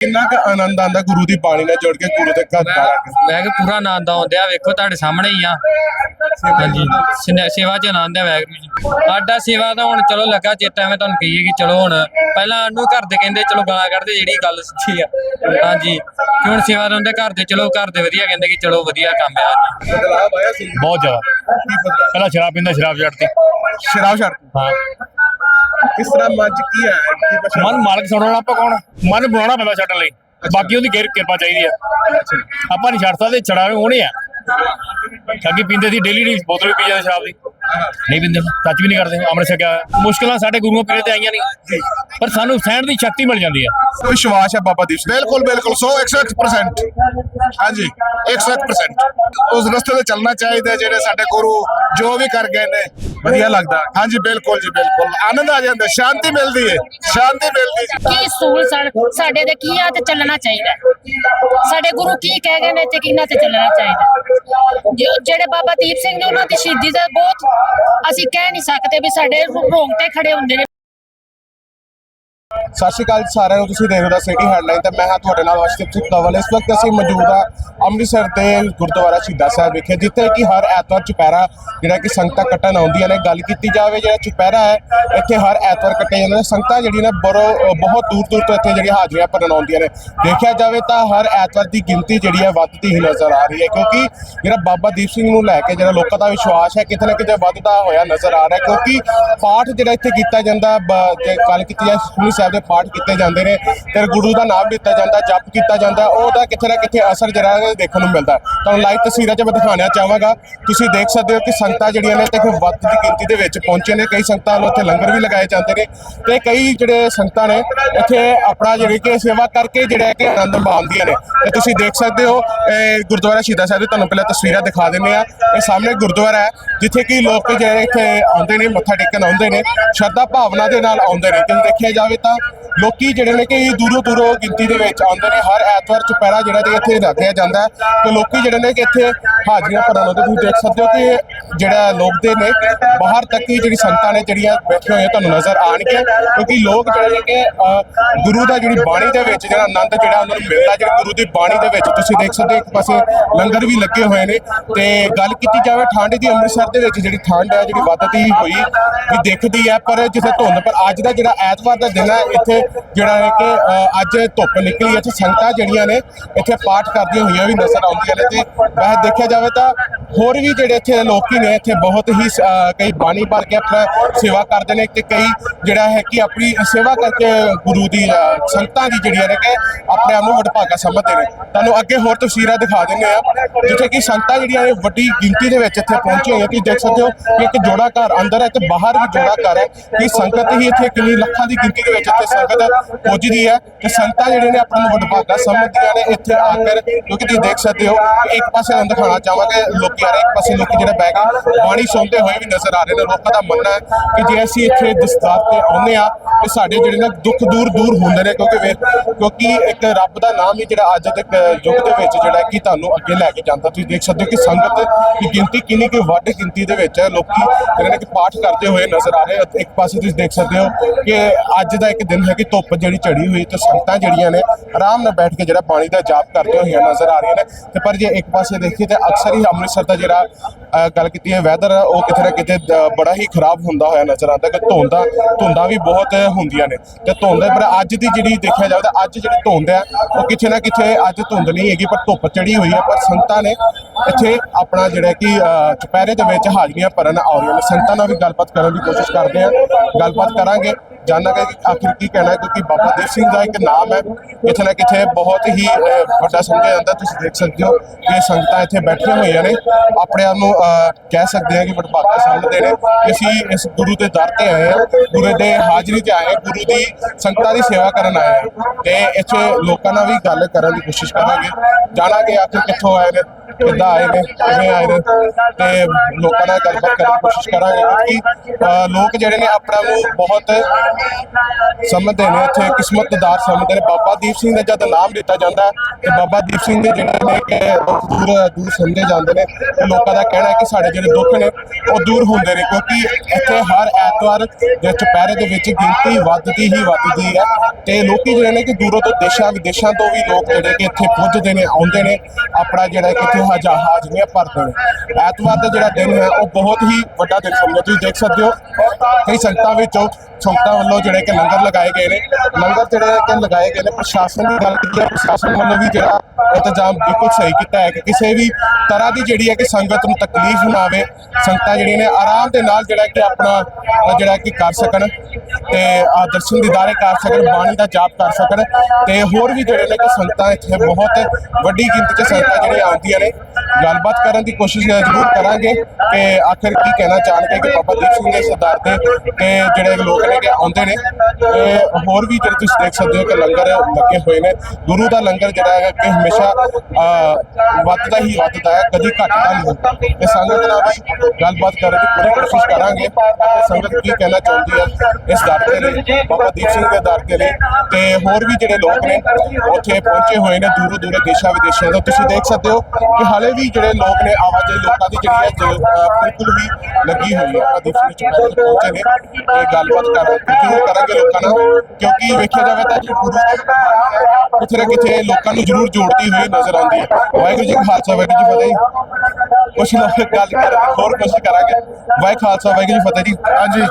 ਕਿੰਨਾ ਕੁ ਆਨੰਦ ਆਂਦਾ ਗੁਰੂ ਦੀ ਬਾਣੀ ਨਾਲ ਜੁੜ ਕੇ ਗੁਰੂ ਦੇ ਘਰ ਦਾ ਮੈਂ ਕਿ ਪੂਰਾ ਆਨੰਦ ਆਉਂਦਿਆ ਵੇਖੋ ਤੁਹਾਡੇ ਸਾਹਮਣੇ ਹੀ ਆ। ਹਾਂਜੀ ਸਨੇ- ਸੇਵਾ ਚ ਆਨੰਦ ਹੈ ਵਾਹਿਗੁਰੂ ਜੀ। ਸਾਡਾ ਸੇਵਾ ਤਾਂ ਹੁਣ ਚਲੋ ਲੱਗਾ ਚੇਤਾ ਐਵੇਂ ਤੁਹਾਨੂੰ ਕਹੀਏ ਕਿ ਚਲੋ ਹੁਣ ਪਹਿਲਾਂ ਨੂੰ ਘਰ ਦੇ ਕਹਿੰਦੇ ਚਲੋ ਗਾਲਾਂ ਕੱਢਦੇ ਜਿਹੜੀ ਗੱਲ ਸੱਚੀ ਆ। ਹਾਂਜੀ ਕਿ ਹੁਣ ਸੇਵਾ ਦੇ ਹੁੰਦੇ ਘਰ ਦੇ ਚਲੋ ਘਰ ਦੇ ਵਧੀਆ ਕਹਿੰਦੇ ਕਿ ਚਲੋ ਵਧੀਆ ਕੰਮ ਆ। ਜੀ ਬਦਲਾਅ ਆਇਆ ਸੀ? ਬਹੁਤ ਜ਼ਿਆਦਾ। ਪਹਿਲਾਂ ਸ਼ਰਾਬ ਪੀਂਦਾ ਸ਼ਰਾਬ ਛੱਡਤੀ। ਸ਼ਰਾਬ ਛੱਡ ਹਾਂ। ਕਿਸ ਤਰ੍ਹਾਂ ਮਨ ਚ ਕੀ ਪਛਾਣ ਮਨ ਮਾਲਕ ਸੁਣਾਉਣਾ ਆਪਾਂ ਕੌਣ ਮਨ ਬਣਾਉਣਾ ਪੈਂਦਾ ਛੱਡਣ ਲਈ। ਬਾਕੀ ਉਹਦੀ ਕਿਰ- ਕਿਰਪਾ ਚਾਹੀਦੀ ਆ। ਆਪਾਂ ਨਹੀਂ ਛੱਡ ਸਕਦੇ ਛੜਾਵੇ ਉਹਨੇ ਆ। ਠੱਗੀ ਪੀਂਦੇ ਸੀ ਡੇਲੀ ਦੀ ਬੋਤਲ ਵੀ ਪੀ ਜਾਂਦੇ ਸ਼ਰਾਬ ਦੀ। ਨਹੀਂ ਪੀਂਦੇ ਟੱਚ ਵੀ ਨਹੀਂ ਕਰਦੇ ਅੰਮ੍ਰਿਤ ਛਕਿਆ ਹੋਇਆ। ਮੁਸ਼ਕਲਾਂ ਸਾਡੇ ਗੁਰੂਆਂ ਪੀਰੇ ਤੇ ਆਈਆਂ ਨਹੀਂ। ਪਰ ਸਾਨੂੰ ਸਹਿਣ ਦੀ ਸ਼ਕਤੀ ਮਿਲ ਜਾਂਦੀ ਆ। ਵਿਸ਼ਵਾਸ ਹੈ ਬਾਬਾ ਦੀਪ ਸਿੰਘ। ਬਿਲਕੁਲ ਬਿਲਕੁਲ 100 101% ਹਾਂਜੀ 101% ਉਸ ਰਸਤੇ ਤੇ ਚੱਲਣਾ ਚਾਹੀਦਾ ਜਿਹੜੇ ਸਾਡੇ ਗੁਰੂ ਜੋ ਵੀ ਕਰ ਗਏ ਨੇ। ਵਧੀਆ ਲੱਗਦਾ। ਹਾਂਜੀ, ਬਿਲਕੁਲ ਜੀ, ਬਿਲਕੁਲ। ਆਨੰਦ ਆ ਜਾਂਦਾ, ਸ਼ਾਂਤੀ ਮਿਲਦੀ ਹੈ ਸ਼ਾਂਤੀ ਮਿਲਦੀ ਜੀ ਕੀ ਸੂਲ ਸਨ ਸਾਡੇ ਤੇ ਕੀ ਆ ਤੇ ਚੱਲਣਾ ਚਾਹੀਦਾ। ਸਾਡੇ ਗੁਰੂ ਕੀ ਕਹਿ ਗਏ ਨੇ ਤੇ ਕਿਹਨਾਂ ਤੇ ਚੱਲਣਾ ਚਾਹੀਦਾ। ਜਿਹੜੇ ਬਾਬਾ ਦੀਪ ਸਿੰਘ ਨੇ ਉਹਨਾਂ ਦੀ ਸ਼ਹੀਦੀ ਦਾ ਬਹੁਤ ਅਸੀਂ ਕਹਿ ਨਹੀਂ ਸਕਦੇ ਵੀ ਸਾਡੇ ਰੋਂਗਟੇ ਖੜੇ ਹੁੰਦੇ ਨੇ। ਸਤਿ ਸ਼੍ਰੀ ਅਕਾਲ ਸਾਰਿਆਂ ਨੂੰ, ਤੁਸੀਂ ਦੇਖ ਰਹੇ ਹੋ ਸਿਟੀ ਹੈਡਲਾਈਨ ਤੇ ਮੈਂ ਹਾਂ ਤੁਹਾਡੇ ਨਾਲ ਅਸ਼ਟਿਪ ਸਿੰਘ ਕਵਲ ਇਸ ਵਕਤ ਅਸੀਂ ਮੌਜੂਦ ਹਾਂ ਅੰਮ੍ਰਿਤਸਰ ਦੇ ਗੁਰਦੁਆਰਾ ਸ਼ਹੀਦਾਂ ਸਾਹਿਬ ਵਿਖੇ, ਜਿੱਥੇ ਕਿ ਹਰ ਐਤਵਾਰ ਚੁਪਹਿਰਾ ਜਿਹੜਾ ਕਿ ਸੰਗਤਾਂ ਕੱਟਣ ਆਉਂਦੀਆਂ ਨੇ, ਗੱਲ ਕੀਤੀ ਜਾਵੇ ਜਿਹੜਾ ਚੁਪਹਿਰਾ ਹੈ, ਇੱਥੇ ਹਰ ਐਤਵਾਰ ਕੱਟਿਆ ਜਾਂਦਾ ਨੇ, ਸੰਗਤਾਂ ਜਿਹੜੀਆਂ ਨੇ ਬਰੋ ਬਹੁਤ ਦੂਰ ਦੂਰ ਤੋਂ ਇੱਥੇ ਜਿਹੜੀਆਂ ਹਾਜ਼ਰੀਆਂ ਭਰਨ ਆਉਂਦੀਆਂ ਨੇ। ਦੇਖਿਆ ਜਾਵੇ ਤਾਂ ਹਰ ਐਤਵਾਰ ਦੀ ਗਿਣਤੀ ਜਿਹੜੀ ਹੈ ਵੱਧਦੀ ਹੀ ਨਜ਼ਰ ਆ ਰਹੀ ਹੈ, ਕਿਉਂਕਿ ਜਿਹੜਾ ਬਾਬਾ ਦੀਪ ਸਿੰਘ ਨੂੰ ਲੈ ਕੇ ਜਿਹੜਾ ਲੋਕਾਂ ਦਾ ਵਿਸ਼ਵਾਸ ਹੈ, ਕਿਤੇ ਨਾ ਕਿਤੇ ਵੱਧਦਾ ਹੋਇਆ ਨਜ਼ਰ ਆ ਰਿਹਾ ਕਿਉਂਕਿ ਪਾਠ ਜਿਹੜਾ ਇੱਥੇ ਕੀਤਾ ਜਾਂਦਾ, ਬ- ਕੀਤੀ ਜਾ ਸਾਹਿਬ ਦੇ ਪਾਠ ਕੀਤੇ ਜਾਂਦੇ ਨੇ ਤੇ ਗੁਰੂ ਦਾ ਨਾਮ ਲਿੱਤਾ ਜਾਂਦਾ, ਜਪ ਕੀਤਾ ਜਾਂਦਾ, ਉਹਦਾ ਕਿਤੇ ਨਾ ਕਿਤੇ ਅਸਰ ਜਿਹੜਾ ਦੇਖਣ ਨੂੰ ਮਿਲਦਾ। ਤੁਹਾਨੂੰ ਲਾਈਵ ਤਸਵੀਰਾਂ 'ਚ ਮੈਂ ਦਿਖਾਉਣਾ ਚਾਹਾਂਗਾ, ਤੁਸੀਂ ਦੇਖ ਸਕਦੇ ਹੋ ਕਿ ਸੰਗਤਾਂ ਜਿਹੜੀਆਂ ਨੇ ਤੇ ਵੱਧ ਦੀ ਗਿਣਤੀ ਦੇ ਵਿੱਚ ਪਹੁੰਚੇ ਨੇ, ਕਈ ਸੰਗਤਾਂ ਵੱਲੋਂ ਇੱਥੇ ਲੰਗਰ ਵੀ ਲਗਾਏ ਜਾਂਦੇ ਨੇ ਤੇ ਕਈ ਜਿਹੜੇ ਸੰਗਤਾਂ ਨੇ ਇੱਥੇ ਆਪਣਾ ਜਿਹੜੀ ਕਿ ਸੇਵਾ ਕਰਕੇ ਜਿਹੜਾ ਕਿ ਆਨੰਦ ਮਾਣਦੀਆਂ ਨੇ। ਤੇ ਤੁਸੀਂ ਦੇਖ ਸਕਦੇ ਹੋ, ਇਹ ਗੁਰਦੁਆਰਾ ਸ਼ਹੀਦਾਂ ਸਾਹਿਬ ਦੀ ਤੁਹਾਨੂੰ ਪਹਿਲਾਂ ਤਸਵੀਰਾਂ ਦਿਖਾ ਦਿੰਦੇ ਆ ਇਹ ਸਾਹਮਣੇ ਗੁਰਦੁਆਰਾ ਹੈ, ਜਿੱਥੇ ਕਿ ਲੋਕ ਜਿਹੜੇ ਇੱਥੇ ਆਉਂਦੇ ਨੇ, ਮੱਥਾ ਟੇਕਣ ਆਉਂਦੇ ਨੇ, ਸ਼ਰਧਾ ਭਾਵਨਾ ਦੇ ਨਾਲ ਆਉਂਦੇ ਨੇ। ਜੇ ਦੇਖਿਆ ਜਾਵੇ ਤਾਂ ਲੋਕੀ ਜਿਹੜੇ ਨੇ ਕਿ ਦੂਰੋਂ ਦੂਰੋਂ ਗਿਣਤੀ ਦੇ ਵਿੱਚ ਆਉਂਦੇ ਨੇ ਹਰ ਐਤਵਾਰ ਚੁਪਹਿਰਾ ਜਿਹੜਾ ਤੇ ਇੱਥੇ ਰੱਖਿਆ ਜਾਂਦਾ ਹੈ। ਤੇ ਲੋਕੀ ਜਿਹੜੇ ਨੇ ਕਿ ਇੱਥੇ ਹਾਜ਼ਰੀਆਂ ਭਰਨ ਆਉਂਦੇ ਤੁਸੀਂ ਦੇਖ ਸਕਦੇ ਹੋ ਕਿ ਜਿਹੜਾ ਲੋਕ ਦੇ ਨੇ ਬਾਹਰ ਤੱਕ ਹੀ ਜਿਹੜੀ ਸੰਗਤਾਂ ਨੇ ਜਿਹੜੀਆਂ ਬੈਠੀਆਂ ਹੋਈਆਂ ਤੁਹਾਨੂੰ ਨਜ਼ਰ ਆਣਗੀਆਂ ਕਿਉਂਕਿ ਲੋਕ ਜਿਹੜੇ ਨੇ ਕਿ ਅ, ਗੁਰੂ ਦਾ ਜਿਹੜੀ ਬਾਣੀ ਦੇ ਵਿੱਚ ਜਿਹੜਾ ਆਨੰਦ ਜਿਹੜਾ ਉਹਨਾਂ ਨੂੰ ਮਿਲਦਾ ਜਿਹੜਾ ਗੁਰੂ ਦੀ ਬਾਣੀ ਦੇ ਵਿੱਚ ਤੁਸੀਂ ਦੇਖ ਸਕਦੇ ਹੋ ਇੱਕ ਪਾਸੇ ਲੰਗਰ ਵੀ ਲੱਗੇ ਹੋਏ ਨੇ। ਤੇ ਗੱਲ ਕੀਤੀ ਜਾਵੇ ਠੰਡ ਦੀ ਅੰਮ੍ਰਿਤਸਰ ਦੇ ਵਿੱਚ ਜਿਹੜੀ ਠੰਡ ਹੈ ਜਿਹੜੀ ਵੱਧਦੀ ਹੋਈ ਵੀ ਦੇਖਦੀ ਹੈ ਪਰ ਜਿੱਥੇ ਧੁੰਦ ਪਰ ਅੱਜ ਦਾ ਜਿਹੜਾ ਐਤਵਾਰ ਦਾ ਦਿਨ ਹੈ ਇੱਥੇ ਜਿਹੜਾ ਹੈ ਕਿ ਅ, ਅੱਜ ਧੁੱਪ ਨਿਕਲੀ ਹੈ ਤੇ ਸੰਗਤਾਂ ਜਿਹੜੀਆਂ ਨੇ ਇੱਥੇ ਪਾਠ ਕਰਦੀਆਂ ਹੋਈਆਂ ਵੀ ਨਜ਼ਰ ਆਉਂਦੀਆਂ ਨੇ ਤੇ ਵੈਸੇ ਦੇਖਿਆ ਜਾਵੇ ਤਾਂ ਹੋਰ ਵੀ ਜਿਹੜੇ ਇੱਥੇ ਲੋਕੀ ਨੇ ਇੱਥੇ ਬਹੁਤ ਹੀ ਕਈ ਬਾਣੀ ਭਰ ਕੇ ਆਪਣਾ ਸੇਵਾ ਕਰਦੇ ਨੇ ਤੇ ਕਈ ਜਿਹੜਾ ਹੈ ਕਿ ਆਪਣੀ ਸੇਵਾ ਕਰਕੇ ਗੁਰੂ ਦੀ ਅ, ਸੰਗਤਾਂ ਦੀ ਜਿਹੜੀਆਂ ਨੇ ਕਿ ਆਪਣੇ ਆਪ ਨੂੰ ਵਡਭਾਗਾ ਸਮਝਦੇ ਨੇ। ਤੁਹਾਨੂੰ ਅੱਗੇ ਹੋਰ ਤਸਵੀਰਾਂ ਦਿਖਾ ਦਿੰਦੇ ਆ ਜਿੱਥੇ ਕਿ ਸੰਗਤਾਂ ਜਿਹੜੀਆਂ ਨੇ ਵੱਡੀ ਗਿਣਤੀ ਦੇ ਵਿੱਚ ਇੱਥੇ ਪਹੁੰਚੀਆਂ ਹੋਈਆਂ ਤੁਸੀਂ ਦੇਖ ਸਕਦੇ ਹੋ ਕਿ ਇੱਕ ਜੋੜਾ ਘਰ ਅੰਦਰ ਹੈ ਤੇ ਬਾਹਰ ਵੀ ਜੋੜਾ ਘਰ ਹੈ ਕਿ ਸੰਗਤ ਹੀ ਇੱਥੇ ਕਿੰਨੀ ਲੱਖਾਂ ਦੀ ਗਿਣਤੀ ਦੇ ਵਿੱਚ ਇੱਥੇ ਸੰਗਤ ਪਹੁੰਚਦੀ ਹੈ ਤੇ ਸੰਗਤਾਂ ਜਿਹੜੇ ਨੇ ਆਪਣਾ ਨੂੰ ਵਡਭਾਗਾ ਸਮਝਦੀਆਂ ਨੇ ਇੱਥੇ ਆ ਕੇ, ਕਿਉਂਕਿ ਤੁਸੀਂ ਦੇਖ ਸਕਦੇ ਹੋ, ਇੱਕ ਪਾਸੇ ਤੁਹਾਨੂੰ ਦਿਖਾਉਣਾ ਚਾਹਾਂਗੇ ਲੋਕੀ ਆ ਰਹੇ ਇੱਕ ਪਾਸੇ ਲੋਕੀ ਜਿਹੜੇ ਬੈਗ ਬਾਣੀ ਸੁਣਦੇ ਹੋਏ ਵੀ ਨਜ਼ਰ ਆ ਰਹੇ ਨੇ, ਲੋਕਾਂ ਦਾ ਮੰਨਣਾ ਹੈ ਕਿ ਜੇ ਅਸੀਂ ਇੱਥੇ ਦਸਤਾਰ ਤੇ ਆਉਂਦੇ ਆ ਤੇ ਸਾਡੇ ਜਿਹੜੇ ਨੇ ਦੁੱਖ ਦੂਰ ਦੂਰ ਹੁੰਦੇ ਨੇ, ਕਿਉਂਕਿ ਕਿਉਂਕਿ ਇੱਕ ਰੱਬ ਦਾ ਨਾਮ ਹੀ ਜਿਹੜਾ ਅੱਜ ਦੇ ਯੁੱਗ ਦੇ ਵਿੱਚ ਜਿਹੜਾ ਕਿ ਤੁਹਾਨੂੰ ਅੱਗੇ ਲੈ ਕੇ ਜਾਂਦਾ। ਤੁਸੀਂ ਦੇਖ ਸਕਦੇ ਹੋ ਕਿ ਸੰਗਤ ਦੀ ਗਿਣਤੀ ਕਿੰਨੀ ਕਿ ਵੱਡ ਗਿਣਤੀ ਦੇ ਵਿੱਚ ਹੈ, ਲੋਕੀ ਜਿਹੜੇ ਨੇ ਕਿ ਪਾਠ ਕਰਦੇ ਹੋਏ ਨਜ਼ਰ ਆ ਰਹੇ ਇੱਕ ਪਾਸੇ ਤੁਸੀਂ ਦੇਖ ਸਕਦੇ ਹੋ ਕਿ ਅੱਜ ਦਾ ਇੱਕ ਦਿਨ ਹੈ ਕਿ ਧੁੱਪ ਜਿਹੜੀ ਚੜੀ ਹੋਈ ਤੇ ਸੰਗਤਾਂ ਜਿਹੜੀਆਂ ਨੇ ਆਰਾਮ ਨਾਲ ਬੈਠ ਕੇ ਜਿਹੜਾ ਪਾਣੀ ਦਾ ਜਾਪ ਕਰਦੇ ਹੋਈਆਂ ਨਜ਼ਰ ਆ ਰਹੀਆਂ ਨੇ। ਤੇ ਪਰ ਜੇ ਇੱਕ ਪਾਸੇ ਦੇਖੀਏ ਤੇ ਅਕਸਰ ਹੀ ਅੰਮ੍ਰਿਤਸਰ ਦਾ ਜਿਹੜਾ ਗੱਲ ਕੀਤੀ ਹੈ ਵੈਦਰ ਉਹ ਕਿਤੇ ਨਾ ਕਿਤੇ ਬੜਾ ਹੀ ਖਰਾਬ ਹੁੰਦਾ ਹੋਇਆ ਨਜ਼ਰ ਆਉਂਦਾ ਕਿ ਧੁੰਦਾਂ ਧੁੰਦਾਂ ਵੀ ਬਹੁਤ ਹੁੰਦੀਆਂ ਨੇ। ਤੇ ਧੁੰਦ ਪਰ ਅੱਜ ਦੀ ਜਿਹੜੀ ਦੇਖਿਆ ਜਾਵੇ ਤਾਂ ਅੱਜ ਜਿਹੜੀ ਧੁੰਦ ਹੈ ਉਹ ਕਿਤੇ ਨਾ ਕਿਤੇ ਅੱਜ ਧੁੰਦ ਨਹੀਂ ਹੈਗੀ ਪਰ ਧੁੱਪ ਚੜੀ ਹੋਈ ਹੈ। ਪਰ ਸੰਗਤਾਂ ਨੇ ਇੱਥੇ ਆਪਣਾ ਜਿਹੜਾ ਕਿ ਅ, ਚੁਪਹਿਰੇ ਦੇ ਵਿੱਚ ਹਾਜ਼ਰੀਆਂ ਭਰਨ ਆ ਰਹੀਆਂ ਨੇ। ਸੰਗਤਾਂ ਨਾਲ ਵੀ ਗੱਲਬਾਤ ਕਰਨ ਦੀ ਕੋਸ਼ਿਸ਼ ਕਰਦੇ ਆ। ਗੱਲਬਾਤ ਕਰਾਂਗੇ। ਜਾਣਾਂਗੇ ਕਿ ਆਖਿਰ ਕੀ ਕਹਿਣਾ ਹੈ ਕਿਉਂਕਿ ਬਾਬਾ ਦੀਪ ਸਿੰਘ ਦਾ ਇੱਕ ਨਾਮ ਹੈ ਕਿਤੇ ਨਾ ਕਿਤੇ ਬਹੁਤ ਹੀ ਵੱਡਾ ਸਮਝਿਆ ਜਾਂਦਾ ਤੁਸੀਂ ਦੇਖ ਸਕਦੇ ਹੋ ਕਿ ਸੰਗਤਾਂ ਇੱਥੇ ਬੈਠੀਆਂ ਹੋਈਆਂ ਨੇ। ਆਪਣੇ ਆਪ ਨੂੰ ਅ, ਕਹਿ ਸਕਦੇ ਹਾਂ ਕਿ ਵਡਭਾਗਾ ਸਮਝਦੇ ਨੇ ਕਿ ਅਸੀਂ ਇਸ ਗੁਰੂ ਦੇ ਦਰ ਤੇ ਆਏ ਹਾਂ ਗੁਰੂ ਦੇ ਹਾਜ਼ਰੀ ਤੇ ਆਏ ਹਾਂ ਗੁਰੂ ਦੀ ਸੰਗਤਾਂ ਦੀ ਸੇਵਾ ਕਰਨ ਆਏ ਹਾਂ। ਤੇ ਇੱਥੇ ਲੋਕਾਂ ਨਾਲ ਵੀ ਗੱਲ ਕਰਨ ਦੀ ਕੋਸ਼ਿਸ਼ ਕਰਾਂਗੇ। ਜਾਣਾਂਗੇ ਆਖਿਰ ਕਿੱਥੋਂ ਆਏ ਨੇ। ਕਿੱਦਾਂ ਆਏ ਨੇ, ਕਿਵੇਂ ਆਏ ਨੇ ਤੇ ਲੋਕਾਂ ਨਾਲ ਗੱਲਬਾਤ ਕਰਨ ਦੀ ਕੋਸ਼ਿਸ਼ ਕਰਾਂਗੇ ਕਿਉਂਕਿ ਲੋਕ ਜਿਹੜੇ ਨੇ ਆਪਣਾ ਨੂੰ ਬਹੁਤ ਸਮਝਦੇ ਨੇ, ਇੱਥੇ ਕਿਸਮਤਦਾਰ ਸਮਝਦੇ ਨੇ। ਬਾਬਾ ਦੀਪ ਸਿੰਘ ਦਾ ਜਦ ਨਾਮ ਲਿੱਤਾ ਜਾਂਦਾ ਤੇ ਬਾਬਾ ਦੀਪ ਸਿੰਘ ਦੇ ਜਿਹੜੇ ਨੇ ਕਿ ਦੂਰ ਦੂਰ ਸਮਝੇ ਜਾਂਦੇ ਨੇ ਲੋਕਾਂ ਦਾ ਕਹਿਣਾ ਹੈ ਕਿ ਸਾਡੇ ਜਿਹੜੇ ਦੁੱਖ ਨੇ, ਉਹ ਦੂਰ ਹੁੰਦੇ ਨੇ, ਕਿਉਂਕਿ ਇੱਥੇ ਹਰ ਐਤਵਾਰ ਦੇ ਚੁਪਹਿਰੇ ਦੇ ਵਿੱਚ ਗਿਣਤੀ ਵੱਧਦੀ ਹੀ ਵੱਧਦੀ ਹੈ। ਤੇ ਲੋਕੀ ਜਿਹੜੇ ਨੇ ਕਿ ਦੂਰੋਂ ਤੋਂ ਦੇਸ਼ਾਂ, ਵਿਦੇਸ਼ਾਂ ਤੋਂ ਵੀ ਲੋਕ ਜਿਹੜੇ ਕਿ ਇੱਥੇ ਪੁੱਜਦੇ ਨੇ, ਆਉਂਦੇ ਨੇ, ਆਪਣਾ ਜਿਹੜਾ ਕਿ ਇੱਥੇ ਹਾਜ਼ਰ ਹਾਜ਼ਰੀਆਂ ਭਰਦੇ ਨੇ ਐਤਵਾਰ ਦਾ ਜਿਹੜਾ ਦਿਨ ਹੈ, ਉਹ ਬਹੁਤ ਹੀ ਵੱਡਾ ਦਿਨ ਸਮਝੋ ਤੁਸੀਂ ਦੇਖ ਸਕਦੇ ਹੋ, ਕਈ ਸੰਗਤਾਂ ਵਿੱਚੋਂ ਸੰਗਤਾਂ ਵੱਲੋਂ ਜਿਹੜੇ ਕਿ ਲੰਗਰ ਲਗਾਏ ਗਏ ਨੇ। ਲੰਗਰ ਜਿਹੜੇ ਕਿ ਲਗਾਏ ਗਏ ਨੇ, ਪ੍ਰਸ਼ਾਸਨ ਦੀ ਗੱਲ ਕੀਤੀ ਹੈ, ਪ੍ਰਸ਼ਾਸਨ ਵੱਲੋਂ ਵੀ ਜਿਹੜਾ ਇੰਤਜ਼ਾਮ ਬਿਲਕੁਲ ਸਹੀ ਕੀਤਾ ਹੈ ਕਿ ਕਿਸੇ ਵੀ ਤਰ੍ਹਾਂ ਦੀ ਜਿਹੜੀ ਹੈ ਕਿ ਸੰਗਤ ਨੂੰ ਤਕਲੀਫ ਨਾ ਆਵੇ, ਸੰਗਤਾਂ ਜਿਹੜੀਆਂ ਨੇ ਆਰਾਮ ਦੇ ਨਾਲ ਜਿਹੜਾ ਕਿ ਆਪਣਾ, ਜਿਹੜਾ ਕਿ ਕਰ ਸਕਣ ਤੇ ਆ ਦਰਸ਼ਨ ਦੀਦਾਰੇ ਕਰ ਸਕਣ, ਬਾਣੀ ਦਾ ਜਾਪ ਕਰ ਸਕਣ ਤੇ ਹੋਰ ਵੀ ਜਿਹੜੇ ਨੇ ਕਿ ਸੰਗਤਾਂ ਇੱਥੇ ਬਹੁਤ ਵੱਡੀ ਗਿਣਤੀ 'ਚ ਸੰਗਤਾਂ ਜਿਹੜੀਆਂ ਆਉਂਦੀਆਂ ਨੇ। ਗੱਲਬਾਤ ਕਰਨ ਦੀ ਕੋਸ਼ਿਸ਼ ਜ਼ਰੂਰ ਕਰਾਂਗੇ ਕਿ ਆਖਿਰ ਕੀ ਕਹਿਣਾ ਚਾਹਣਗੇ ਕਿ ਬਾਬਾ ਦੀਪ ਸਿੰਘ ਦੇ ਸਰਦਾਰ ਤੇ ਤੇ ਜਿਹੜੇ ਲੋਕ ਨੇ ਕਿ ਆਉਂਦੇ ਨੇ, ਤੇ ਹੋਰ ਵੀ ਜਿਹੜੇ ਤੁਸੀਂ ਦੇਖ ਸਕਦੇ ਹੋ ਕਿ ਲੰਗਰ ਲੱਗੇ ਹੋਏ ਨੇ। ਗੁਰੂ ਦਾ ਲੰਗਰ ਜਿਹੜਾ ਹੈ ਕਿ ਹਮੇਸ਼ਾ ਵੱਧਦਾ ਹੀ ਵੱਧਦਾ ਹੈ, ਕਦੀ ਘਟਦਾ ਨਹੀਂ ਤੇ ਸੰਗਤ ਨਾਲ ਵੀ ਗੱਲਬਾਤ ਕਰਨ ਦੀ ਪੂਰੀ ਕੋਸ਼ਿਸ਼ ਕਰਾਂਗੇ ਤੇ ਸੰਗਤ ਕੀ ਕਹਿਣਾ ਚਾਹੁੰਦੀ ਹੈ ਇਸ ਦਰ ਦੇ ਲਈ, ਬਾਬਾ ਦੀਪ ਸਿੰਘ ਦੇ ਦਰ ਦੇ ਲਈ। ਤੇ ਹੋਰ ਵੀ ਜਿਹੜੇ ਲੋਕ ਨੇ, ਉੱਥੇ ਪਹੁੰਚੇ ਹੋਏ ਨੇ ਦੂਰੋਂ ਦੂਰੋਂ ਦੇਸ਼ਾਂ ਵਿਦੇਸ਼ਾਂ ਤੋਂ। ਤੁਸੀਂ ਦੇਖ ਸਕਦੇ ਹੋ ਕਿ ਹਾਲੇ ਵੀ ਜਿਹੜੇ ਲੋਕ ਨੇ ਆਵਾਜਾਈ ਲੋਕਾਂ ਦੀ ਜਿਹੜੀ ਹੈ ਬਿਲਕੁਲ ਵੀ ਲੱਗੀ ਹੋਈ ਹੈ ਬਾਬਾ ਦੀਪ ਸਿੰਘ ਪਹੁੰਚੇ ਨੇ। ਤੇ ਗੱਲਬਾਤ ਕਰ ਜ਼ਰੂਰ ਕਰਾਂਗੇ ਲੋਕਾਂ ਨਾਲ? ਕਿਉਂਕਿ ਵੇਖਿਆ ਜਾਵੇ ਤਾਂ ਕਿ ਗੁਰੂ ਦੀ ਕਿਤੇ ਨਾ ਕਿਤੇ ਲੋਕਾਂ ਨੂੰ ਜ਼ਰੂਰ ਜੋੜਦੀ ਹੋਈ ਨਜ਼ਰ ਆਉਂਦੀ ਹੈ। ਵਾਹਿਗੁਰੂ ਜੀ ਕਾ ਖਾਲਸਾ, ਵਾਹਿਗੁਰੂ ਜੀ ਫਤਿਹ। ਕੁਛ ਲੋਕ ਗੱਲ ਕਰ ਹੋਰ ਕੋਸ਼ਿਸ਼ ਕਰਾਂਗੇ। ਵਾਹਿ ਖਾਲਸਾ ਵਾਹਿਗੁਰੂ ਜੀ ਫਤਿਹ ਜੀ। ਹਾਂਜੀ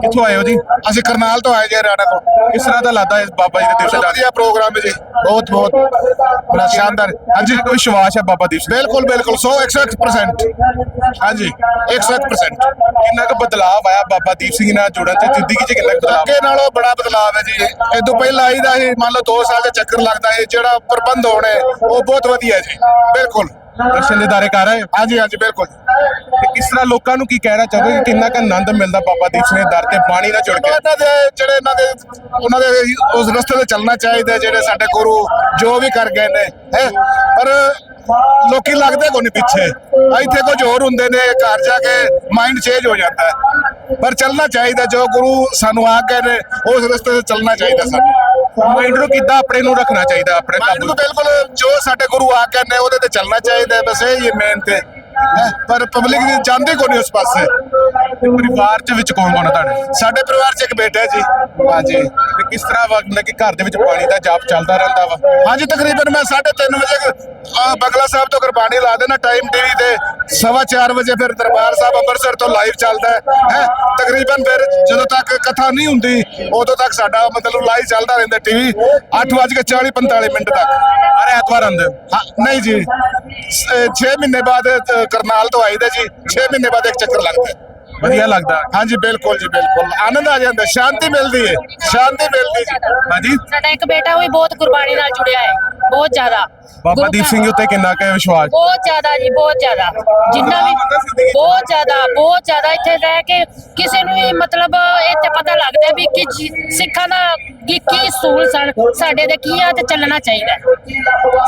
ਕਿੱਥੋਂ ਆਏ ਹੋ ਜੀ? ਅਸੀਂ ਕਰਨਾਲ ਤੋਂ ਆਏ ਜੀ ਹਰਿਆਣਾ ਤੋਂ। ਕਿਸ ਤਰ੍ਹਾਂ ਦਾ ਲੱਗਦਾ ਇਸ ਬਾਬਾ ਜੀ ਦੇ ਦਿਵਸ ਬਹੁਤ ਦਾ ਵਧੀਆ ਪ੍ਰੋਗਰਾਮ ਹੈ ਜੀ। ਬਹੁਤ ਬਹੁਤ। ਬੜਾ ਸ਼ਾਨਦਾਰ। ਹਾਂਜੀ ਕੋਈ ਵਿਸ਼ਵਾਸ ਹੈ ਬਾਬਾ ਦੀਪ ਸਿੰਘ? ਬਿਲਕੁਲ ਬਿਲਕੁਲ। 100 101% ਹਾਂਜੀ 101% ਕਿੰਨਾ ਕੁ ਬਦਲਾਅ ਆਇਆ ਬਾਬਾ ਦੀਪ ਸਿੰਘ ਨਾਲ ਜੁੜਨ ਤੇ? ਜ਼ਿੰਦਗੀ 'ਚ ਕਿੰਨਾ ਕੁ ਬਦਲਾਅ ਅੱਗੇ ਨਾਲੋਂ ਬੜਾ ਬਦਲਾਅ ਹੈ ਜੀ। ਇਹ ਤੋਂ ਪਹਿਲਾਂ ਆਈਦਾ ਸੀ। ਮੰਨ ਲਓ 2 ਸਾਲ ਦੇ ਚੱਕਰ ਲੱਗਦਾ ਹੈ ਜਿਹੜਾ ਪ੍ਰਬੰਧ ਹੋਣੇ ਉਹ ਬਹੁਤ ਵਧੀਆ ਜੀ। ਬਿਲਕੁਲ। ਦਰਸ਼ਨ ਦੀਦਾਰੇ ਕਰ ਰਹੇ ਹਾਂਜੀ ਹਾਂਜੀ, ਬਿਲਕੁਲ। ਤੇ ਕਿਸ ਤਰ੍ਹਾਂ ਲੋਕਾਂ ਨੂੰ ਕੀ ਕਹਿਣਾ ਚਾਹੋਗੇ ਕਿ ਕਿੰਨਾ ਕੁ ਆਨੰਦ ਮਿਲਦਾ ਬਾਬਾ ਦੀਪ ਸਿੰਘ ਦੇ ਦਰ ਤੇ ਬਾਣੀ ਨਾਲ ਜੁੜ ਕੇ? ਉਹਨਾਂ ਦੇ, ਜਿਹੜੇ ਇਹਨਾਂ ਦੇ, ਉਹਨਾਂ ਦੇ ਉਸ ਰਸਤੇ ਤੇ ਚੱਲਣਾ ਚਾਹੀਦਾ, ਜਿਹੜੇ ਸਾਡੇ ਗੁਰੂ ਜੋ ਵੀ ਕਰ ਗਏ ਨੇ, ਹੈ? ਪਰ ਲੋਕੀ ਲੱਗਦੇ ਕੋਈ ਨਹੀਂ ਪਿੱਛੇ? ਇੱਥੇ ਕੁਝ ਹੋਰ ਹੁੰਦੇ ਨੇ, ਘਰ ਜਾ ਕੇ ਮਾਈਂਡ ਚੇਂਜ ਹੋ ਜਾਂਦਾ ਹੈ। ਪਰ ਚੱਲਣਾ ਚਾਹੀਦਾ, ਜੋ ਗੁਰੂ ਸਾਨੂੰ ਆ ਗਏ ਨੇ, ਉਸ ਰਸਤੇ ਤੇ ਚੱਲਣਾ ਚਾਹੀਦਾ ਸਾਨੂੰ। ਮਾਈਂਡ ਨੂੰ ਕਿੱਦਾਂ ਆਪਣੇ ਨੂੰ ਰੱਖਣਾ ਚਾਹੀਦਾ ਆਪਣੇ ਕਾਬੂ ਨੂੰ ਬਿਲਕੁਲ ਜੋ ਸਾਡੇ ਗੁਰੂ ਆ ਨੇ ਉਹਦੇ ਤੇ ਚੱਲਣਾ ਚਾਹੀਦਾ ਬਸ ਇਹ ਹੀ ਮੇਨ ਤੇ। ਪਰ ਪਬਲਿਕ ਜਾਂਦੀ ਕੋਈ ਨਹੀਂ ਉਸ ਪਾਸੇ? ਪਰਿਵਾਰ ਚ ਵਿੱਚ ਕੌਣ ਕੌਣ ਹੈ ਤੁਹਾਡੇ? ਸਾਡੇ ਪਰਿਵਾਰ 'ਚ ਇੱਕ ਬੇਟਾ ਹੈ ਜੀ। ਹਾਂਜੀ। ਤੇ ਕਿਸ ਤਰ੍ਹਾਂ ਵਾ ਮਤਲਬ ਘਰ ਦੇ ਵਿੱਚ ਪਾਣੀ ਦਾ ਜਾਪ ਚੱਲਦਾ ਰਹਿੰਦਾ ਵਾ? ਹਾਂਜੀ ਤਕਰੀਬਨ ਮੈਂ 3:30 ਵਜੇ ਅਹ, ਬਗਲਾ ਸਾਹਿਬ ਤੋਂ ਕੁਰਬਾਨੀ ਲਾ ਦੇਣਾ ਟਾਈਮ ਟੀਵੀ ਤੇ ਸਵਾ ਚਾਰ ਵਜੇ ਫਿਰ ਦਰਬਾਰ ਸਾਹਿਬ ਅੰਮ੍ਰਿਤਸਰ ਤੋਂ ਲਾਈਵ ਚੱਲਦਾ ਹੈ। ਹੈਂ। ਤਕਰੀਬਨ ਫਿਰ ਜਦੋਂ ਤੱਕ ਕਥਾ ਨਹੀਂ ਹੁੰਦੀ ਉਦੋਂ ਤੱਕ ਸਾਡਾ ਮਤਲਬ ਲਾਈਵ ਚੱਲਦਾ ਰਹਿੰਦਾ ਟੀਵੀ 8:40 45 ਮਿੰਟ ਤੱਕ। ਹਰ ਐਤਵਾਰ ਆਉਂਦੇ। ਹੋ? ਹਾਂ ਨਹੀਂ ਜੀ। 6 ਮਹੀਨੇ ਬਾਅਦ ਅਹ, ਕਰਨਾਲ ਤੋਂ ਆਈਦਾ ਜੀ। 6 ਮਹੀਨੇ ਬਾਅਦ ਇੱਕ ਚੱਕਰ ਲੱਗਦਾ ਹੈ। ਵਧੀਆ ਲੱਗਦਾ। ਹਾਂਜੀ ਬਿਲਕੁਲ ਜੀ ਬਿਲਕੁਲ। ਆਨੰਦ ਆ ਜਾਂਦਾ ਸ਼ਾਂਤੀ ਮਿਲਦੀ ਹੈ ਸ਼ਾਂਤੀ ਮਿਲਦੀ ਜੀ ਹਾਂਜੀ ਸਾਡਾ ਇੱਕ ਬੇਟਾ ਉਹ ਵੀ ਬਹੁਤ ਗੁਰਬਾਣੀ ਨਾਲ ਜੁੜਿਆ ਹੈ ਬਹੁਤ ਜ਼ਿਆਦਾ। ਬਾਬਾ ਦੀਪ ਸਿੰਘ ਉੱਤੇ ਕਿੰਨਾ ਕੁ ਵਿਸ਼ਵਾਸ? ਬਹੁਤ ਜ਼ਿਆਦਾ ਜੀ ਬਹੁਤ ਜ਼ਿਆਦਾ। ਜਿੰਨਾ ਵੀ ਬਹੁਤ ਜ਼ਿਆਦਾ ਬਹੁਤ ਜ਼ਿਆਦਾ ਇੱਥੇ ਰਹਿ ਕੇ ਕਿਸੇ ਨੂੰ ਵੀ ਮਤਲਬ ਇੱਥੇ ਪਤਾ ਲੱਗਦਾ ਵੀ ਕਿ ਸਿੱਖਾਂ ਦਾ ਕੀ ਕੀ ਸੂਲ ਸਨ ਸਾਡੇ ਦੇ ਕੀ ਆ ਤੇ ਚੱਲਣਾ ਚਾਹੀਦਾ।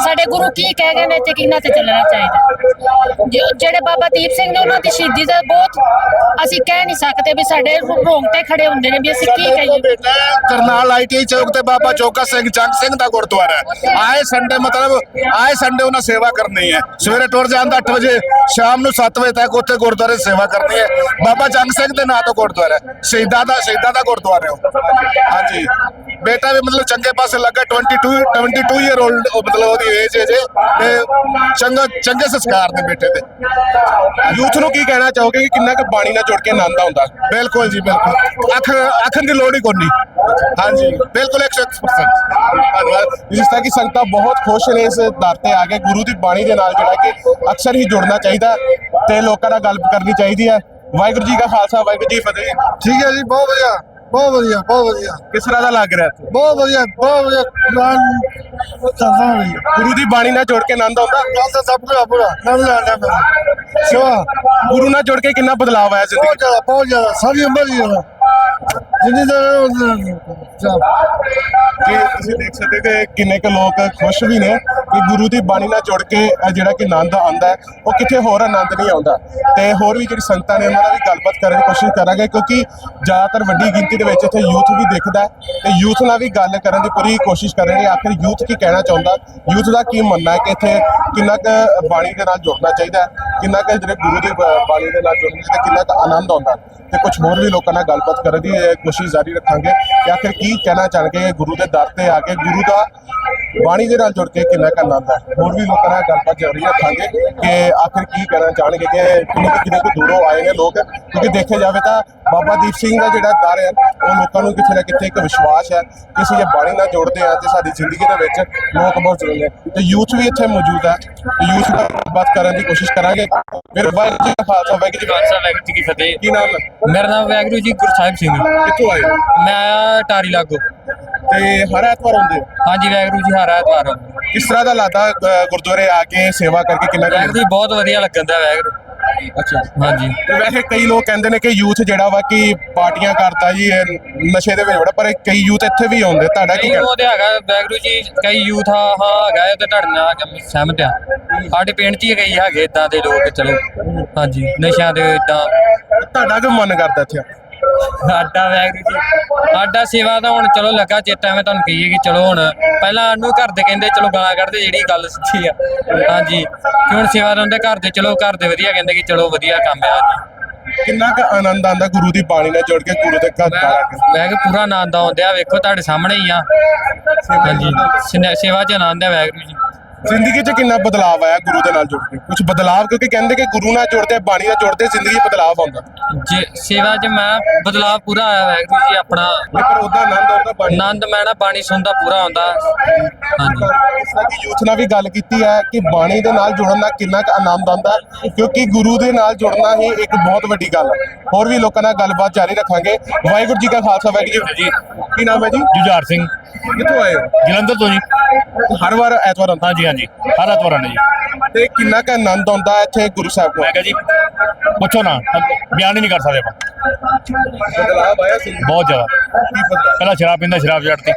ਸਾਡੇ ਗੁਰੂ ਕੀ ਕਹਿ ਗਏ ਨੇ ਤੇ ਕਿਹਨਾਂ ਤੇ ਚੱਲਣਾ ਚਾਹੀਦਾ। ਜੋ- ਜਿਹੜੇ ਬਾਬਾ ਦੀਪ ਸਿੰਘ ਨੇ ਉਹਨਾਂ ਦੀ ਸ਼ਹੀਦੀ ਦਾ ਬਹੁਤ ਅਸੀਂ ਕਹਿ ਨਹੀਂ ਸਕਦੇ ਵੀ ਸਾਡੇ ਰੋਂਗਟੇ ਖੜੇ ਹੁੰਦੇ ਨੇ ਵੀ ਅਸੀਂ ਕੀ ਕਹੀਏ ਕਰਨਾਲ ਆਈਟੀ ਚੌਕ ਤੇ ਬਾਬਾ ਚੋਕਾ ਸਿੰਘ ਜੰਗ ਸਿੰਘ ਦਾ ਗੁਰਦੁਆਰਾ ਹੈ ਆਏ ਸੰਡੇ ਮਤਲਬ ਆਏ ਸੰਡੇ ਉਹਨਾਂ ਸੇਵਾ ਕਰਨੀ ਹੈ ਸਵੇਰੇ ਟੁਰ ਜਾਂਦਾ 8 ਵਜੇ ਸ਼ਾਮ ਨੂੰ 7 ਵਜੇ ਤੱਕ ਉੱਥੇ ਗੁਰਦੁਆਰੇ ਸੇਵਾ ਕਰਨੀ ਹੈ ਬਾਬਾ ਜੰਗ ਸਿੰਘ ਦੇ ਨਾਂ ਤੋਂ ਗੁਰਦੁਆਰਾ ਹੈ ਸ਼ਹੀਦਾਂ ਦਾ ਸ਼ਹੀਦਾਂ ਦਾ ਗੁਰਦੁਆਰਾ ਹੈ। ਹਾਂਜੀ ਬੇਟਾ ਵੀ ਮਤਲਬ ਚੰਗੇ ਪਾਸੇ ਲੱਗਾ 22 22 ਇਅਰ 올ਡ ਮਤਲਬ ਉਹਦੀ ਏਜ ਹੈ ਜੇ ਤੇ ਚੰਗਾ ਚੰਗੇ ਸੰਸਕਾਰ ਨੇ ਬੇਟੇ ਦੇ। ਯੂਥ ਨੂੰ ਕੀ ਕਹਿਣਾ ਚਾਹੋਗੇ ਕਿ ਕਿੰਨਾ ਕੁ ਬਾਣੀ ਨਾਲ ਜੁੜ ਕੇ ਆਨੰਦ ਆਉਂਦਾ? ਬਿਲਕੁਲ ਜੀ ਬਿਲਕੁਲ। ਅੱਖ ਅੱਖਣ ਦੀ ਲੋੜ ਹੀ ਕੋਈ ਨਹੀਂ। ਹਾਂਜੀ ਬਿਲਕੁਲ 100% ਧੰਨਵਾਦ। ਜਿਸ ਤਰ੍ਹਾਂ ਕਿ ਸੰਗਤਾਂ ਬਹੁਤ ਖੁਸ਼ ਨੇ ਇਸ ਦਰ ਤੇ ਆ ਕੇ ਗੁਰੂ ਦੀ ਬਾਣੀ ਦੇ ਨਾਲ ਜਿਹੜਾ ਕਿ ਅਕਸਰ ਹੀ ਜੁੜਨਾ ਚਾਹੀਦਾ ਤੇ ਲੋਕਾਂ ਨਾਲ ਗੱਲ ਕਰਨੀ ਚਾਹੀਦੀ ਹੈ। ਵਾਹਿਗੁਰੂ ਜੀ ਕਾ ਖਾਲਸਾ ਵਾਹਿਗੁਰੂ ਜੀ ਫਤਿਹ। ਠੀਕ ਹੈ ਜੀ ਬਹੁਤ ਵਧੀਆ। ਬਹੁਤ ਵਧੀਆ ਬਹੁਤ ਵਧੀਆ। ਕਿਸ ਤਰ੍ਹਾਂ ਦਾ ਲੱਗ ਰਿਹਾ ਇੱਥੇ? ਬਹੁਤ ਵਧੀਆ ਬਹੁਤ ਵਧੀਆ। ਪਲਾਨ ਚੱਲਦਾ ਹੈ ਗੁਰੂ ਦੀ ਬਾਣੀ ਨਾਲ ਜੁੜ ਕੇ ਆਨੰਦ ਆਉਂਦਾ? ਤਾਂ ਸਭ ਕੁਝ ਆਪਣਾ ਨਾਲ ਲੈਣਾ ਮੈਂ। ਸੇਵਾ। ਗੁਰੂ ਨਾਲ ਜੁੜ ਕੇ ਕਿੰਨਾ ਬਦਲਾਅ ਆਇਆ ਜ਼ਿੰਦਗੀ ਬਹੁਤ ਜ਼ਿਆਦਾ ਬਹੁਤ ਜ਼ਿਆਦਾ। ਸਾਰੀ ਉਮਰ ਹੀ ਜ਼ਿਆਦਾ ਜਿੰਨੀ ਦੇਰ ਕਿ ਤੁਸੀਂ ਦੇਖ ਸਕਦੇ ਕਿ ਕਿੰਨੇ ਕੁ ਲੋਕ ਖੁਸ਼ ਵੀ ਨੇ। ਕਿ ਗੁਰੂ ਦੀ ਬਾਣੀ ਨਾਲ ਜੁੜ ਕੇ ਜਿਹੜਾ ਕਿ ਆਨੰਦ ਆਉਂਦਾ ਉਹ ਕਿਤੇ ਹੋਰ ਆਨੰਦ ਨਹੀਂ ਆਉਂਦਾ। ਤੇ ਹੋਰ ਵੀ ਜਿਹੜੀ ਸੰਗਤਾਂ ਨੇ ਉਹਨਾਂ ਨਾਲ ਵੀ ਗੱਲਬਾਤ ਕਰਨ ਦੀ ਕੋਸ਼ਿਸ਼ ਕਰਾਂਗੇ, ਕਿਉਂਕਿ ਜ਼ਿਆਦਾਤਰ ਵੱਡੀ ਗਿਣਤੀ ਦੇ ਵਿੱਚ ਇੱਥੇ ਯੂਥ ਵੀ ਦਿਖਦਾ ਹੈ ਤੇ ਯੂਥ ਨਾਲ ਵੀ ਗੱਲ ਕਰਨ ਦੀ ਪੂਰੀ ਕੋਸ਼ਿਸ਼ ਕਰਾਂਗੇ। ਆਖਿਰ ਯੂਥ ਕੀ ਕਹਿਣਾ ਚਾਹੁੰਦਾ? ਯੂਥ ਦਾ ਕੀ ਮੰਨਣਾ ਹੈ ਕਿ ਇੱਥੇ ਕਿੰਨਾ ਕੁ ਬਾਣੀ ਦੇ ਨਾਲ ਜੁੜਨਾ ਚਾਹੀਦਾ ਕਿੰਨਾ ਕੁ ਜਿਹੜੇ ਗੁਰੂ ਦੀ ਬਾਣੀ ਦੇ ਨਾਲ ਜੁੜਨ ਤੇ ਕਿੰਨਾ ਕੁ ਆਨੰਦ ਆਉਂਦਾ। ਹੈ। ਤੇ ਕੁਝ ਹੋਰ ਵੀ ਲੋਕਾਂ ਨਾਲ ਗੱਲਬਾਤ ਕਰਨ ਦੀ ਕੋਸ਼ਿਸ਼ ਜਾਰੀ ਰੱਖਾਂਗੇ ਕਿ ਆਖਿਰ ਕੀ ਕਹਿਣਾ ਚਾਹਣਗੇ ਗੁਰੂ ਦੇ ਦਰ ਤੇ ਆ ਕੇ, ਗੁਰੂ ਦਾ ਬਾਣੀ ਦੇ ਨਾਲ ਜੁੜ ਕੇ ਕਿੰਨਾ ਕੁ ਆਨੰਦ ਹੈ। ਹੋਰ ਵੀ ਲੋਕਾਂ ਨਾਲ ਗੱਲਬਾਤ ਜਾਰੀ ਰੱਖਾਂਗੇ ਕਿ ਆਖਿਰ ਕੀ ਕਹਿਣਾ ਚਾਹਣਗੇ ਕਿ ਕਿੰਨੇ ਕੁ ਕਿੰਨੇ ਕੁ ਦੂਰੋਂ ਆਏ ਨੇ ਲੋਕ। ਕਿਉਂਕਿ ਦੇਖਿਆ ਜਾਵੇ ਤਾਂ ਬਾਬਾ ਦੀਪ ਸਿੰਘ ਦਾ ਜਿਹੜਾ ਦਰ ਹੈ, ਉਹ ਲੋਕਾਂ ਨੂੰ ਕਿਤੇ ਨਾ ਕਿਤੇ ਇੱਕ ਵਿਸ਼ਵਾਸ ਹੈ ਕਿ ਅਸੀਂ ਜੇ ਬਾਣੀ ਨਾਲ ਜੁੜਦੇ ਆ ਤੇ ਸਾਡੀ ਜ਼ਿੰਦਗੀ ਦੇ ਵਿੱਚ ਲੋਕ ਬਹੁਤ ਜ਼ਰੂਰੀ ਨੇ। ਤੇ ਯੂਥ ਵੀ ਇੱਥੇ ਮੌਜੂਦ ਹੈ। ਯੂਥ ਦਾ ਗੱਲਬਾਤ ਕਰਨ ਦੀ ਕੋਸ਼ਿਸ਼ ਕਰਾਂਗੇ। ਮੇਰੇ ਵਾਹਿਗੁਰੂ ਜੀ ਕਾ ਖਾਲਸਾ ਵਾਹਿਗੁਰੂ ਜੀ ਕੀ ਖਾਲਸਾ ਵਾਹਿਗੁਰੂ ਜੀ ਕੀ ਫਤਿਹ। ਕੀ ਨਾਮ ਹੈ? ਮੇਰਾ ਨਾਮ ਵਾਹਿਗੁਰੂ ਜੀ ਗੁਰਸਾਹਿਬ ਸਿੰਘ ਕਿੱਥੋਂ ਆਏ ਹੋ? ਮੈਂ ਟਾਰੀ ਲਾਗੋ। ਤੇ ਹਰ ਐਤਵਾਰ ਆਉਂਦੇ ਹੋ? ਹਾਂਜੀ ਵਾਹਿਗੁਰੂ ਜੀ ਹਰ ਐਤਵਾਰ। ਕਿਸ ਤਰ੍ਹਾਂ ਦਾ ਲੱਗਦਾ ਅ, ਗੁਰਦੁਆਰੇ ਆ ਕੇ ਸੇਵਾ ਕਰਕੇ ਕਿੰਨਾ ਕੁ ਵਾਹਿਗੁਰੂ ਜੀ ਬਹੁਤ ਵਧੀਆ ਲੱਗਣ ਦਾ ਵਾਹਿਗੁਰੂ। ਅੱਛਾ ਹਾਂਜੀ। ਤੇ ਵੈਸੇ ਕਈ ਲੋਕ ਕਹਿੰਦੇ ਨੇ ਕਿ ਯੂਥ ਜਿਹੜਾ ਵਾ ਕਿ ਪਾਰਟੀਆਂ ਕਰਦਾ ਜੀ ਇਹ ਨਸ਼ੇ ਦੇ ਵਿੱਚ ਬੜਾ ਪਰ ਕਈ ਯੂਥ ਇੱਥੇ ਵੀ ਆਉਂਦੇ ਤੁਹਾਡਾ ਕੀ ਕਹਿਣਾ ਉਹ ਤੇ ਹੈਗਾ ਵਾਹਿਗੁਰੂ ਜੀ ਕਈ ਯੂਥ ਹਾਂ ਹਾਂ ਹੈਗਾ ਇਹ ਤੇ ਤੁਹਾਡੇ ਨਾਲ ਆ ਕੇ ਸਹਿਮਤ ਆ। ਸਾਡੇ ਪਿੰਡ 'ਚ ਹੀ ਕਈ ਹੈਗੇ ਇਦਾਂ ਦੇ ਲੋਕ ਚਲੋ ਹਾਂਜੀ ਨਸ਼ਿਆਂ ਦੇ ਇਦਾਂ ਤੁਹਾਡਾ ਕੀ ਮਨ ਕਰਦਾ ਇੱਥੇ? ਸਾਡਾ ਵਾਹਿਗੁਰੂ ਜੀ। ਸਾਡਾ ਸੇਵਾ ਤਾਂ ਹੁਣ ਚਲੋ ਲੱਗਾ ਚੇਤਾ ਐਵੇਂ ਤੁਹਾਨੂੰ ਕਹੀਏ ਕਿ ਚਲੋ ਹੁਣ ਪਹਿਲਾਂ ਸਾਨੂੰ ਘਰ ਦੇ ਕਹਿੰਦੇ ਚਲੋ ਗਾਲਾਂ ਕੱਢਦੇ ਜਿਹੜੀ ਗੱਲ ਸੱਚੀ ਆ। ਹਾਂਜੀ ਕਿ ਹੁਣ ਸੇਵਾ ਦਾ ਘਰ ਦੇ ਚਲੋ ਘਰ ਦੇ ਵਧੀਆ ਕਹਿੰਦੇ ਕਿ ਚਲੋ ਵਧੀਆ ਕੰਮ ਆ। ਜੀ ਕਿੰਨਾ ਕੁ ਆਨੰਦ ਆਉਂਦਾ ਗੁਰੂ ਦੀ ਬਾਣੀ ਨਾਲ ਜੁੜ ਕੇ ਗੁਰੂ ਦੇ ਘਰ ਦਾ ਆ ਮੈਂ ਕਿ ਪੂਰਾ ਆਨੰਦ ਆਉਂਦਿਆ ਵੇਖੋ ਤੁਹਾਡੇ ਸਾਹਮਣੇ ਹੀ ਆ। ਹਾਂਜੀ ਸੇਵਾ- ਚ ਆਨੰਦ ਹੈ ਵਾਹਿਗੁਰੂ ਜੀ। ਜ਼ਿੰਦਗੀ 'ਚ ਕਿੰਨਾ ਬਦਲਾਅ ਆਇਆ ਗੁਰੂ ਦੇ ਨਾਲ ਜੁੜ ਕੇ? ਕੁਝ ਬਦਲਾਅ ਕਿਉਂਕਿ ਕਹਿੰਦੇ ਕਿ ਗੁਰੂ ਨਾਲ ਜੁੜਦੇ ਬਾਣੀ ਨਾਲ ਜੁੜਦੇ ਜ਼ਿੰਦਗੀ 'ਚ ਬਦਲਾਅ ਆਉਂਦਾ। ਜੇ ਸੇਵਾ ਚ ਮੈਂ ਬਦਲਾਅ ਪੂਰਾ ਆਇਆ ਵਾਹਿਗੁਰੂ ਜੀ ਆਪਣਾ ਪਰ ਉਹਦਾ ਆਨੰਦ ਆਉਂਦਾ ਬਾਣੀ ਆਨੰਦ ਮੈਂ ਨਾ ਬਾਣੀ ਸੁਣਦਾ ਪੂਰਾ ਆਉਂਦਾ। ਹਾਂਜੀ। ਕਿ ਯੂਥ ਨਾਲ ਵੀ ਗੱਲ ਕੀਤੀ ਹੈ ਕਿ ਬਾਣੀ ਦੇ ਨਾਲ ਜੁੜਨ ਦਾ ਕਿੰਨਾ ਕੁ ਆਨੰਦ ਆਉਂਦਾ ਹੈ, ਕਿਉਂਕਿ ਗੁਰੂ ਦੇ ਨਾਲ ਜੁੜਨਾ ਹੀ ਇੱਕ ਬਹੁਤ ਵੱਡੀ ਗੱਲ ਹੈ। ਹੋਰ ਵੀ ਲੋਕਾਂ ਨਾਲ ਗੱਲਬਾਤ ਜਾਰੀ ਰੱਖਾਂਗੇ। ਵਾਹਿਗੁਰੂ ਜੀ ਕਾ ਖਾਲਸਾ ਵਾਹਿਗੁਰੂ ਜੀ। ਕੀ ਨਾਮ ਹੈ ਜੀ? ਜੁਝਾਰ ਸਿੰਘ। ਕਿੱਥੋਂ ਆਏ ਹੋ? ਜਲੰਧਰ ਤੋਂ ਜੀ। ਹਰ ਵਾਰ ਐਤਵਾਰ ਆਉਂਦਾ? ਹਾਂਜੀ ਹਾਂਜੀ। ਹਰ ਐਤਵਾਰ ਆਉਂਦੇ ਜੀ। ਤੇ ਕਿੰਨਾ ਕੁ ਆਨੰਦ ਆਉਂਦਾ ਇੱਥੇ ਗੁਰੂ ਸਾਹਿਬ ਕੋਲ? ਮੈਂ ਕਿਹਾ ਜੀ ਪੁੱਛੋ ਨਾ ਬਿਆਨ ਹੀ ਨਹੀਂ ਕਰ ਸਕਦੇ ਆਪਾਂ। ਬਦਲਾਅ ਆਇਆ ਸੀ? ਬਹੁਤ ਜ਼ਿਆਦਾ? ਪਹਿਲਾਂ ਸ਼ਰਾਬ ਪੀਂਦਾ ਸ਼ਰਾਬ ਛੱਡਤੀ।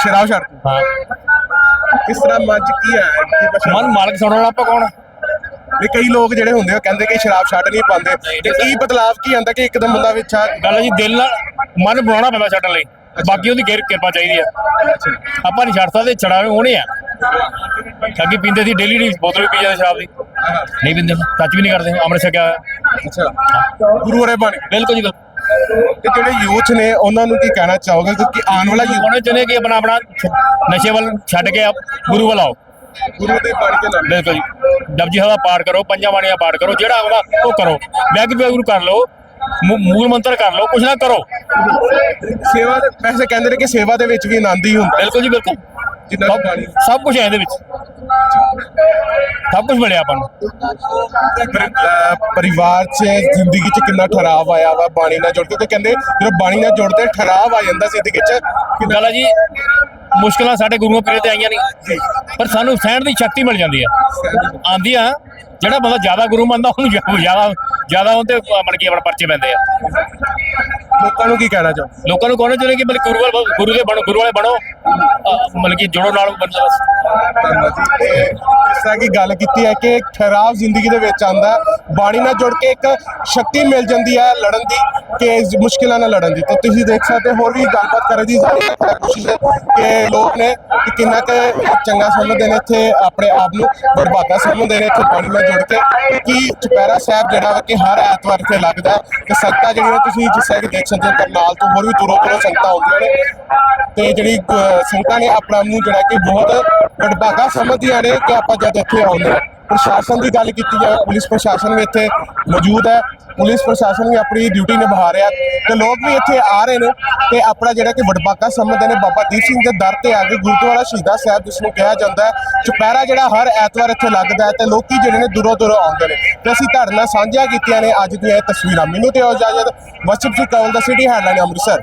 ਸ਼ਰਾਬ ਛੱਡ ਦਿੱਤੀ। ਹਾਂ। ਕਿਸ ਤਰ੍ਹਾਂ ਮਨ ਚ ਕੀ ਬਸ ਮਨ ਮਾਲਕ ਸੁਣਨ ਆਪਾਂ ਕੌਣ ਵੀ ਕਈ ਲੋਕ ਜਿਹੜੇ ਹੁੰਦੇ ਆ ਕਹਿੰਦੇ ਕਿ ਸ਼ਰਾਬ ਛੱਡ ਨਹੀਂ ਪਾਉਂਦੇ। ਤੇ ਕੀ ਬਦਲਾਅ ਕੀ ਆਂਦਾ ਕਿ ਇੱਕਦਮ ਬੰਦਾ ਵਿੱਚ ਆ ਗੱਲ ਹੈ ਜੀ ਦਿਲ ਨਾਲ ਮਨ ਬਣਾਉਣਾ ਪੈਂਦਾ ਛੱਡਣ ਲਈ। ਬਾਕੀ ਉਹਦੀ ਕਿਰ- ਕਿਰਪਾ ਚਾਹੀਦੀ ਆ। ਆਪਾਂ ਨਹੀਂ ਛੱਡ ਸਕਦੇ ਛੜਾਵੇ ਹੋਣੇ ਆ। ਅੱਗੇ ਪੀਂਦੇ ਸੀ ਡੇਲੀ ਦੀ ਬੋਤਲ ਵੀ ਪੀ ਜਾਂਦੇ ਸ਼ਰਾਬ ਦੀ। ਨਹੀਂ ਪੀਂਦੇ ਟੱਚ ਵੀ ਨਹੀਂ ਕਰਦੇ ਅੰਮ੍ਰਿਤ ਛਕਿਆ ਹੋਇਆ। ਅੱਛਾ ਗੁਰੂ ਰੇ ਬਾਣੀ। ਬਿਲਕੁਲ ਜੀ ਬਿਲਕੁਲ। ਤੇ ਜਿਹੜੇ ਯੂਥ ਨੇ ਉਹਨਾਂ ਨੂੰ ਕੀ ਕਹਿਣਾ ਚਾਹੋਗੇ? ਕਿਉਂਕਿ ਆਉਣ ਵਾਲਾ ਯੂਥ ਉਹਨੇ ਚਾਹੁੰਦੇ ਕਿ ਆਪਣਾ ਆਪਣਾ ਨਸ਼ੇ ਵੱਲ ਛੱਡ ਕੇ ਆਪ ਗੁਰੂ ਵੱਲ ਆਓ। ਗੁਰੂ ਦੇ ਬਾਣੀ ਦੇ ਨਾਲ ਬਿਲਕੁਲ ਜੀ। ਜਪਜੀ ਸਾਹਿਬ ਦਾ ਪਾਠ ਕਰੋ ਪੰਜਾਂ ਬਾਣੀਆਂ ਦਾ ਪਾਠ ਕਰੋ ਜਿਹੜਾ ਆਉਂਦਾ ਉਹ ਕਰੋ। ਵੈਗ ਵੈਗੁਰੂ ਕਰ ਲਓ। ਮੂਲ ਮੰਤਰ ਕਰ ਲਓ ਕੁਛ ਨਾ ਕਰੋ। ਸੇਵਾ ਦੇ ਵੈਸੇ ਕਹਿੰਦੇ ਨੇ ਕਿ ਸੇਵਾ ਦੇ ਵਿੱਚ ਵੀ ਆਨੰਦ ਹੀ ਹੁੰਦਾ। ਬਿਲਕੁਲ ਜੀ ਬਿਲਕੁਲ। ਜਿੰਨਾ ਸਭ- ਸਭ ਕੁਝ ਹੈ ਇਹਦੇ ਵਿੱਚ। ਸਭ ਕੁਝ ਮਿਲਿਆ ਆਪਾਂ ਨੂੰ। ਪਰ, ਅਹ, ਪਰਿਵਾਰ 'ਚ ਜ਼ਿੰਦਗੀ 'ਚ ਕਿੰਨਾ ਠਹਿਰਾਵ ਆਇਆ ਵਾ ਬਾਣੀ ਨਾਲ ਜੁੜ ਕੇ। ਤੇ ਕਹਿੰਦੇ ਜਦੋਂ ਬਾਣੀ ਨਾਲ ਜੁੜਦੇ ਠਹਿਰਾਵ ਆ ਜਾਂਦਾ ਜ਼ਿੰਦਗੀ 'ਚ ਕਿ ਗੱਲ ਜੀ ਮੁਸ਼ਕਲਾਂ ਸਾਡੇ ਗੁਰੂਆਂ ਪੀਰੇ ਤੇ ਆਈਆਂ ਨਹੀਂ। ਪਰ ਸਾਨੂੰ ਸਹਿਣ ਦੀ ਸ਼ਕਤੀ ਮਿਲ ਜਾਂਦੀ ਆ। ਆਂਦੀ ਆ ਜਿਹੜਾ ਬੰਦਾ ਜ਼ਿਆਦਾ ਗੁਰੂ ਮੰਨਦਾ ਉਹਨੂੰ ਜ਼ਿਆ- ਜ਼ਿਆਦਾ ਜ਼ਿਆਦਾ ਉਹਦੇ ਮਤਲਬ ਕੀ ਆਪਣਾ ਪਰਚੇ ਪੈਂਦੇ ਆ। ਲੋਕਾਂ ਨੂੰ ਕੀ ਕਹਿਣਾ ਚਾਹੋ ਲੋਕਾਂ ਨੂੰ ਕਹਣਾ ਚਾਹੁੰਦੇ ਕਿ ਮਤਲਬ ਗੁਰੂ ਵਾਲ ਗੁਰੂ ਦੇ ਬਣੋ ਗੁਰੂ ਵਾਲੇ ਬਣੋ। ਮਤਲਬ ਕਿ ਜੁੜੋ ਨਾਲ ਬੰਦਾ ਬਸ। ਜਿਸ ਤਰ੍ਹਾਂ ਕਿ ਗੱਲ ਕੀਤੀ ਹੈ ਕਿ ਠਹਿਰਾਵ ਜ਼ਿੰਦਗੀ ਦੇ ਵਿੱਚ ਆਂਦਾ ਬਾਣੀ ਨਾਲ ਜੁੜ ਕੇ ਇੱਕ ਸ਼ਕਤੀ ਮਿਲ ਜਾਂਦੀ ਹੈ ਲੜਨ ਦੀ ਕਿ ਮੁਸ਼ਕਿਲਾਂ ਨਾਲ ਲੜਨ ਦੀ। ਤੇ ਤੁਸੀਂ ਦੇਖ ਸਕਦੇ ਹੋਰ ਵੀ ਗੱਲਬਾਤ ਕਰਨ ਦੀ ਸਾਡੀ ਕੋਸ਼ਿਸ਼ ਹੈ ਕਿ ਲੋਕ ਨੇ ਕਿੰਨਾ ਕੁ ਚੰਗਾ ਸਮਝਦੇ ਨੇ ਇੱਥੇ ਆਪਣੇ ਆਪ ਨੂੰ ਬੜਭਾਗਾ ਸਮਝਦੇ ਨੇ ਇੱਥੇ ਬਾਣੀ ਨਾਲ ਜੁੜ ਕੇ ਕਿ ਚੁਪਹਿਰਾ ਸਾਹਿਬ ਜਿਹੜਾ ਵਾ ਕਿ ਹਰ ਐਤਵਾਰ ਇੱਥੇ ਲੱਗਦਾ ਕਿ ਸੰਗਤਾਂ ਜਿਹੜੀਆਂ ਤੁਸੀਂ ਜਿਸ ਤਰ੍ਹਾਂ ਕਿ ਦੇਖ ਸਕਦੇ ਹੋ ਕਰਨਾਲ ਤੋਂ ਹੋਰ ਵੀ ਦੂਰੋਂ ਦੂਰੋਂ ਸੰਗਤਾਂ ਆਉਂਦੀਆਂ ਨੇ। ਤੇ ਜਿਹੜੀ ਅਹ, ਸੰਗਤਾਂ ਨੇ ਆਪਣਾ ਨੂੰ ਜਿਹੜਾ ਕਿ ਬਹੁਤ ਵਡਭਾਗਾ ਸਮਝਦੀਆਂ ਨੇ ਕਿ ਆਪਾਂ ਜਦ ਇੱਥੇ ਆਉਂਦੇ ਹਾਂ। ਪ੍ਰਸ਼ਾਸਨ ਦੀ ਗੱਲ ਕੀਤੀ ਜਾਵੇ, ਪੁਲਿਸ ਪ੍ਰਸ਼ਾਸਨ ਵੀ ਇੱਥੇ ਮੌਜੂਦ ਹੈ, ਪੁਲਿਸ ਪ੍ਰਸ਼ਾਸਨ ਵੀ ਆਪਣੀ ਡਿਊਟੀ ਨਿਭਾ ਰਿਹਾ ਤੇ ਲੋਕ ਵੀ ਇੱਥੇ ਆ ਰਹੇ ਨੇ ਤੇ ਆਪਣਾ ਜਿਹੜਾ ਕਿ ਵਡਭਾਗਾ ਸਮਝਦੇ ਨੇ, ਬਾਬਾ ਦੀਪ ਸਿੰਘ ਦੇ ਦਰ ਤੇ ਆ ਕੇ ਗੁਰਦੁਆਰਾ ਸ਼ਹੀਦਾਂ ਸਾਹਿਬ ਜਿਸ ਨੂੰ ਕਿਹਾ ਜਾਂਦਾ ਹੈ, ਚੁਪਹਿਰਾ ਜਿਹੜਾ ਹਰ ਐਤਵਾਰ ਇੱਥੇ ਲੱਗਦਾ ਹੈ ਤੇ ਲੋਕੀ ਜਿਹੜੇ ਨੇ ਦੂਰੋਂ ਦੂਰੋਂ ਆਉਂਦੇ ਨੇ ਤੇ ਅਸੀਂ ਤੁਹਾਡੇ ਨਾਲ ਸਾਂਝੀਆਂ ਕੀਤੀਆਂ ਨੇ ਅੱਜ ਦੀਆਂ ਇਹ ਤਸਵੀਰਾਂ। ਮੈਨੂੰ ਤੇ ਇਜਾਜ਼ਤ ਵਸਿਫ ਜੀ ਕਵਲ ਦਾ ਸਿਟੀ ਹੈਡਲਾਈਨ, ਅੰਮ੍ਰਿਤਸਰ।